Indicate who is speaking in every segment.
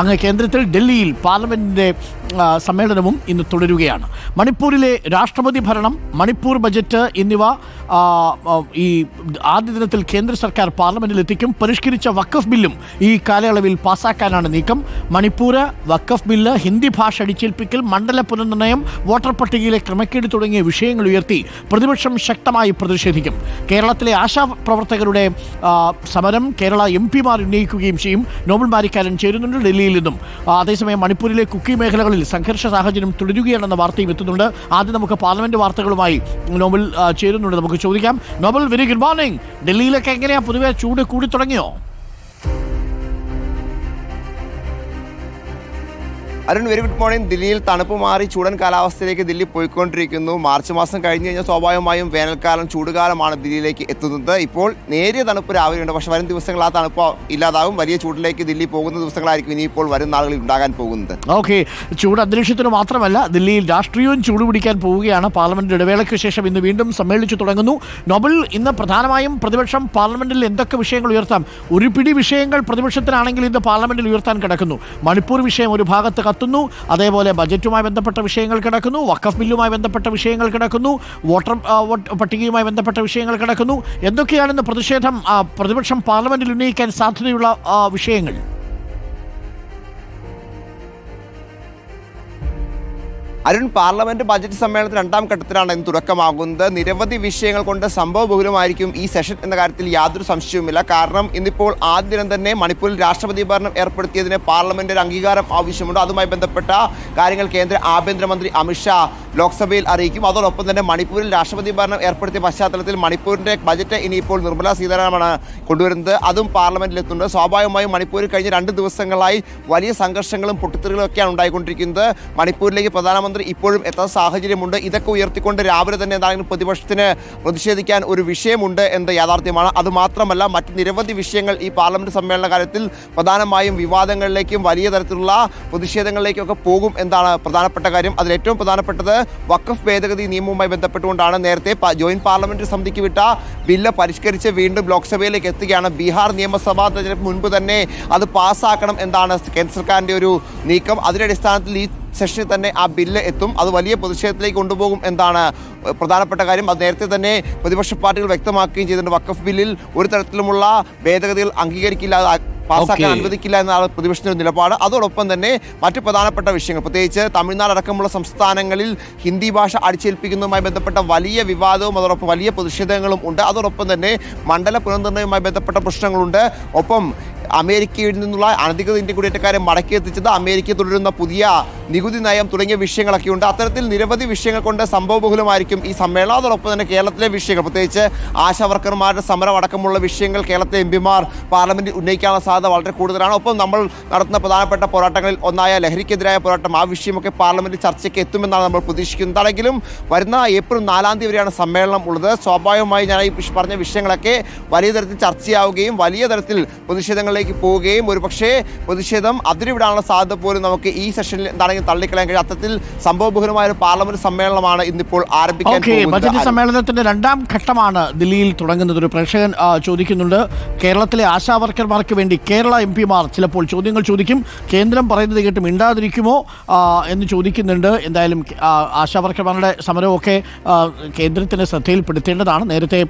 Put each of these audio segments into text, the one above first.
Speaker 1: അങ്ങ് കേന്ദ്രത്തിൽ ഡൽഹിയിൽ പാർലമെന്റിന്റെ സമ്മേളനവും ഇന്ന് തുടരുകയാണ്. മണിപ്പൂരിലെ രാഷ്ട്രപതി ഭരണം മണിപ്പൂർ ബജറ്റ് എന്നിവ ഈ ആദ്യ ദിനത്തിൽ കേന്ദ്ര സർക്കാർ പാർലമെന്റിൽ എത്തിക്കും പരിഷ്കരിച്ച വക്കഫ് ബില്ലും ഈ കാലയളവിൽ പാസാക്കാനാണ് നീക്കം. മണിപ്പൂർ വക്കഫ് ബില്ല് ഹിന്ദി ഭാഷ അടിച്ചേൽപ്പിക്കൽ മണ്ഡല പുനർനിർണയം വോട്ടർ പട്ടികയിലെ ക്രമക്കേട് തുടങ്ങിയ വിഷയങ്ങൾ ഉയർത്തി പ്രതിപക്ഷം ശക്തമായി പ്രതിഷേധിക്കും. കേരളത്തിലെ ആശാ പ്രവർത്തകരുടെ സമരം കേരള എം പിമാർ ഉന്നയിക്കുകയും ചെയ്യും. നോബൽ മാരിക്കാരൻ ചേരുന്നുണ്ട് ഡൽഹിയിൽ നിന്നും. ആ, അതേസമയം മണിപ്പൂരിലെ കുക്കി മേഖലകളിൽ സംഘർഷ സാഹചര്യം തുടരുകയാണെന്ന വാർത്തയും എത്തുന്നുണ്ട്. ആദ്യം നമുക്ക് പാർലമെന്റ് വാർത്തകളുമായി നോബൽ ചേരുന്നുണ്ട്. നമുക്ക് ചോദിക്കാം. Nobel very good morning. ഡൽഹിയിലൊക്കെ എങ്ങനെയാ? പൊതുവെ ചൂട് കൂടി തുടങ്ങിയോ?
Speaker 2: അരുൺ വെരി ഗുഡ് മോർണിംഗ് ദില്ലിയിൽ തണുപ്പ് മാറി ചൂടൻ കാലാവസ്ഥയിലേക്ക് ദില്ലി പോയിക്കൊണ്ടിരിക്കുന്നു. മാർച്ച് മാസം കഴിഞ്ഞ് കഴിഞ്ഞാൽ സ്വാഭാവികമായും വേനൽക്കാലം ചൂടുകാലമാണ് ദില്ലിയിലേക്ക് എത്തുന്നത്. ഇപ്പോൾ നേരിയ തണുപ്പ് രാവിലെയുണ്ട് പക്ഷേ വരും ദിവസങ്ങൾ ആ തണുപ്പ് ഇല്ലാതാവും വലിയ ചൂടിലേക്ക് ദില്ലി പോകുന്ന ദിവസങ്ങളായിരിക്കും ഇനി ഇപ്പോൾ വരും നാളുകളിൽ ഉണ്ടാകാൻ പോകുന്നത്.
Speaker 1: ഓക്കെ. ചൂട് അന്തരീക്ഷത്തിന് മാത്രമല്ല ദില്ലിയിൽ രാഷ്ട്രീയവും ചൂട് പിടിക്കാൻ പോവുകയാണ് പാർലമെന്റ് ഇടവേളയ്ക്ക് ശേഷം ഇന്ന് വീണ്ടും സമ്മേളിച്ചു തുടങ്ങുന്നു. നോബൽ ഇന്ന് പ്രധാനമായും പ്രതിപക്ഷം പാർലമെന്റിൽ എന്തൊക്കെ വിഷയങ്ങൾ ഉയർത്താം? ഒരു പിടി വിഷയങ്ങൾ പ്രതിപക്ഷത്തിനാണെങ്കിൽ ഇന്ന് പാർലമെന്റിൽ ഉയർത്താൻ കിടക്കുന്നു. മണിപ്പൂർ വിഷയം ഒരു ഭാഗത്ത് കത്തുന്നു അതേപോലെ ബജറ്റുമായി ബന്ധപ്പെട്ട വിഷയങ്ങൾ കിടക്കുന്നു. വക്കഫ് ബില്ലുമായി ബന്ധപ്പെട്ട വിഷയങ്ങൾ കിടക്കുന്നു. വോട്ടർ പട്ടികയുമായി ബന്ധപ്പെട്ട വിഷയങ്ങൾ കിടക്കുന്നു. എന്തൊക്കെയാണെന്ന് പ്രതിഷേധം പ്രതിപക്ഷം പാർലമെന്റിൽ ഉന്നയിക്കാൻ സാധ്യതയുള്ള വിഷയങ്ങൾ?
Speaker 2: അരുൺ പാർലമെന്റ് ബജറ്റ് സമ്മേളനത്തിൽ രണ്ടാം ഘട്ടത്തിലാണ് ഇന്ന് തുടക്കമാകുന്നത്. നിരവധി വിഷയങ്ങൾ കൊണ്ട് സംഭവബഹുലമായിരിക്കും ഈ സെഷൻ എന്ന കാര്യത്തിൽ യാതൊരു സംശയവുമില്ല. കാരണം ഇന്നിപ്പോൾ ആദ്യ ദിനം തന്നെ മണിപ്പൂരിൽ രാഷ്ട്രപതി ഭരണം ഏർപ്പെടുത്തിയതിന് പാർലമെന്റ് ഒരു അംഗീകാരം ആവശ്യമുണ്ട്. അതുമായി ബന്ധപ്പെട്ട കാര്യങ്ങൾ കേന്ദ്ര ആഭ്യന്തരമന്ത്രി അമിത്ഷാ ലോക്സഭയിൽ അറിയിക്കും. അതോടൊപ്പം തന്നെ മണിപ്പൂരിൽ രാഷ്ട്രപതി ഭരണം ഏർപ്പെടുത്തിയ പശ്ചാത്തലത്തിൽ മണിപ്പൂരിന്റെ ബജറ്റ് ഇനിയിപ്പോൾ നിർമ്മലാ സീതാരാമനാണ് കൊണ്ടുവരുന്നത്. അതും പാർലമെന്റിൽ എത്തുന്നുണ്ട് സ്വാഭാവികമായും മണിപ്പൂരിൽ കഴിഞ്ഞ രണ്ട് ദിവസങ്ങളായി വലിയ സംഘർഷങ്ങളും പൊട്ടിത്തെറികളും ഒക്കെയാണ് ഉണ്ടായിക്കൊണ്ടിരിക്കുന്നത്. മണിപ്പൂരിലേക്ക് പ്രധാനമന്ത്രി ഇപ്പോഴും എത്താത്ത സാഹചര്യമുണ്ട്. ഇതൊക്കെ ഉയർത്തിക്കൊണ്ട് രാവിലെ തന്നെ എന്തായാലും പ്രതിപക്ഷത്തിന് പ്രതിഷേധിക്കാൻ ഒരു വിഷയമുണ്ട് എന്ന യാഥാർത്ഥ്യമാണ്. അതുമാത്രമല്ല മറ്റ് നിരവധി വിഷയങ്ങൾ ഈ പാർലമെന്റ് സമ്മേളന കാര്യത്തിൽ പ്രധാനമായും വിവാദങ്ങളിലേക്കും വലിയ തരത്തിലുള്ള പ്രതിഷേധങ്ങളിലേക്കൊക്കെ പോകും എന്നാണ് പ്രധാനപ്പെട്ട കാര്യം. അതിൽ ഏറ്റവും പ്രധാനപ്പെട്ടത് വഖഫ് ഭേദഗതി നിയമവുമായി ബന്ധപ്പെട്ടുകൊണ്ടാണ് നേരത്തെ ജോയിന്റ് പാർലമെന്ററി സമിതിക്ക് വിട്ട ബില്ല് പരിഷ്കരിച്ച് വീണ്ടും ലോക്സഭയിലേക്ക് എത്തുകയാണ്. ബീഹാർ നിയമസഭാ തെരഞ്ഞെടുപ്പ് മുൻപ് തന്നെ അത് പാസ്സാക്കണം എന്നാണ് കേന്ദ്ര സർക്കാരിന്റെ ഒരു നീക്കം. അതിന്റെ അടിസ്ഥാനത്തിൽ ഈ സെഷനിൽ തന്നെ ആ ബില്ല് എത്തും. അത് വലിയ പ്രതിഷേധത്തിലേക്ക് കൊണ്ടുപോകും എന്നാണ് പ്രധാനപ്പെട്ട കാര്യം. അത് നേരത്തെ തന്നെ പ്രതിപക്ഷ പാർട്ടികൾ വ്യക്തമാക്കുകയും ചെയ്തിട്ടുണ്ട്. വക്കഫ് ബില്ലിൽ ഒരു തരത്തിലുമുള്ള ഭേദഗതികൾ അംഗീകരിക്കില്ല പാസ്സാക്കാൻ. അനുവദിക്കില്ല എന്നാണ് പ്രതിപക്ഷത്തിന്റെ നിലപാട്. അതോടൊപ്പം തന്നെ മറ്റ് പ്രധാനപ്പെട്ട വിഷയങ്ങൾ പ്രത്യേകിച്ച് തമിഴ്നാട് അടക്കമുള്ള സംസ്ഥാനങ്ങളിൽ ഹിന്ദി ഭാഷ അടിച്ചേൽപ്പിക്കുന്നതുമായി ബന്ധപ്പെട്ട വലിയ വിവാദവും അതോടൊപ്പം വലിയ പ്രതിഷേധങ്ങളും ഉണ്ട്. അതോടൊപ്പം തന്നെ മണ്ഡല പുനർനിർണയവുമായി ബന്ധപ്പെട്ട പ്രശ്നങ്ങളുണ്ട്. ഒപ്പം അമേരിക്കയിൽ നിന്നുള്ള അനധികൃത ഇന്ത്യൻ കുടിയേറ്റക്കാരെ മടക്കി എത്തിച്ചത് അമേരിക്ക തുടരുന്ന പുതിയ നികുതി നയം തുടങ്ങിയ വിഷയങ്ങളൊക്കെ ഉണ്ട്. അത്തരത്തിൽ നിരവധി വിഷയങ്ങൾ കൊണ്ട് സംഭവബഹുലമായിരിക്കും ഈ സമ്മേളനം. അതോടൊപ്പം തന്നെ കേരളത്തിലെ വിഷയങ്ങൾ പ്രത്യേകിച്ച് ആശാവർക്കർമാരുടെ സമരം അടക്കമുള്ള വിഷയങ്ങൾ കേരളത്തിലെ എം പിമാർ പാർലമെന്റിൽ ഉന്നയിക്കാനുള്ള സാധ്യത വളരെ കൂടുതലാണ്. ഒപ്പം നമ്മൾ നടത്തുന്ന പ്രധാനപ്പെട്ട പോരാട്ടങ്ങളിൽ ഒന്നായ ലഹരിക്കെതിരായ പോരാട്ടം ആ വിഷയമൊക്കെ പാർലമെന്റിൽ ചർച്ചയ്ക്ക് എത്തുമെന്നാണ് നമ്മൾ പ്രതീക്ഷിക്കുന്നത്. അല്ലെങ്കിലും വരുന്ന ഏപ്രിൽ നാലാം തീയതി വരെയാണ് സമ്മേളനം ഉള്ളത്. സ്വാഭാവികമായി ഞാൻ ഈ പറഞ്ഞ വിഷയങ്ങളൊക്കെ വലിയ തരത്തിൽ ചർച്ചയാവുകയും വലിയ തരത്തിൽ പ്രതിഷേധങ്ങളിലേക്ക് പോവുകയും ഒരുപക്ഷേ പ്രതിഷേധം അതിരിവിടാനുള്ള സാധ്യത പോലും നമുക്ക് ഈ സെഷനിൽ എന്താണെങ്കിലും തള്ളിക്കളയാൻ കഴിയും. അത്തരത്തിൽ സംഭവബഹുലമായ ഒരു പാർലമെന്റ് സമ്മേളനമാണ് ഇന്നിപ്പോൾ ആരംഭിക്കാൻ
Speaker 1: ബജറ്റ് സമ്മേളനത്തിന്റെ രണ്ടാം ഘട്ടമാണ് ദില്ലിയിൽ തുടങ്ങുന്നത്. ഒരു പ്രേക്ഷകൻ ചോദിക്കുന്നുണ്ട് കേരളത്തിലെ ആശാ വർക്കർമാർക്ക് വേണ്ടി കേരള എം പിമാർ ചിലപ്പോൾ ചോദ്യങ്ങൾ ചോദിക്കും. കേന്ദ്രം പറയുന്നത് കേട്ട് മിണ്ടാതിരിക്കുമോ? എന്ന് ചോദിക്കുന്നുണ്ട്. എന്തായാലും ആശാവർക്കർമാരുടെ ആശാ വർക്കർമാരുടെ സമരമൊക്കെ കേന്ദ്രത്തിന് ശ്രദ്ധയിൽപ്പെടുത്തേണ്ടതാണ്. നേരത്തെ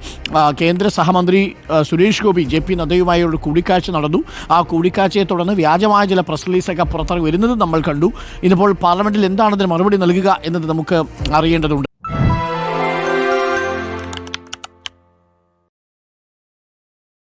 Speaker 1: കേന്ദ്ര സഹമന്ത്രി സുരേഷ് ഗോപി ജെ പി നദ്ദയുമായി ഒരു കൂടിക്കാഴ്ച നടന്നു. ആ കൂടിക്കാഴ്ചയെ തുടർന്ന് വ്യാജമായ ചില പ്രസ് റിലീസൊക്കെ പുറത്തിറങ്ങി വരുന്നത് നമ്മൾ കണ്ടു. ഇന്നിപ്പോൾ പാർലമെന്റിൽ എന്താണ് അതിന് മറുപടി നൽകുക എന്നത് നമുക്ക് അറിയേണ്ടതുണ്ട്.